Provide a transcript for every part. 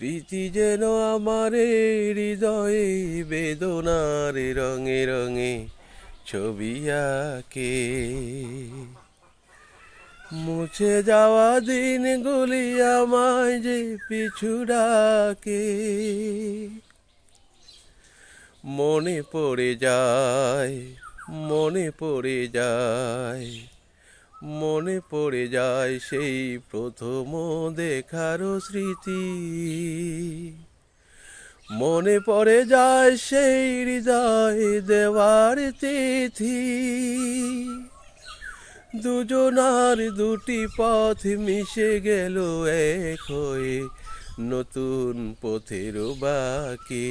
স্মৃতি যেন আমার হৃদয়ে বেদনার রঙে রঙে ছবি আঁকে। মুছে যাওয়া দিনগুলি আমায় যে পিছু ডাকে। মনে পড়ে যায়, মনে পড়ে যায় মনে পড়ে যায় সেই প্রথম দেখার স্মৃতি। মনে পড়ে যায় সেই হৃদয় দেওয়ার তিথি। দুজনার দুটি পথ মিশে গেল এক হয়ে নতুন পথের বাকি।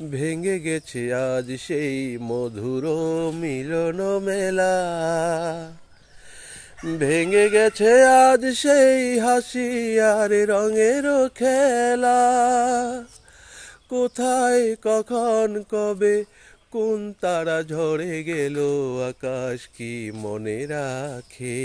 ভেঙে গেছে আজ সেই মধুর মিলন মেলা। ভেঙে গেছে আজ সেই হাসি আর রঙের খেলা। কোথায়, কখন, কবে, কোন তারা ঝরে গেল, আকাশ কি মনে রাখে?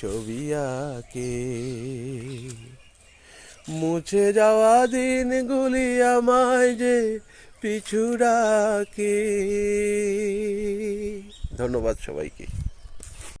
ছবি আঁকে। মুছে যাওয়া দিনগুলি আমায় যে পিছু ডাকে। ধন্যবাদ সবাইকে।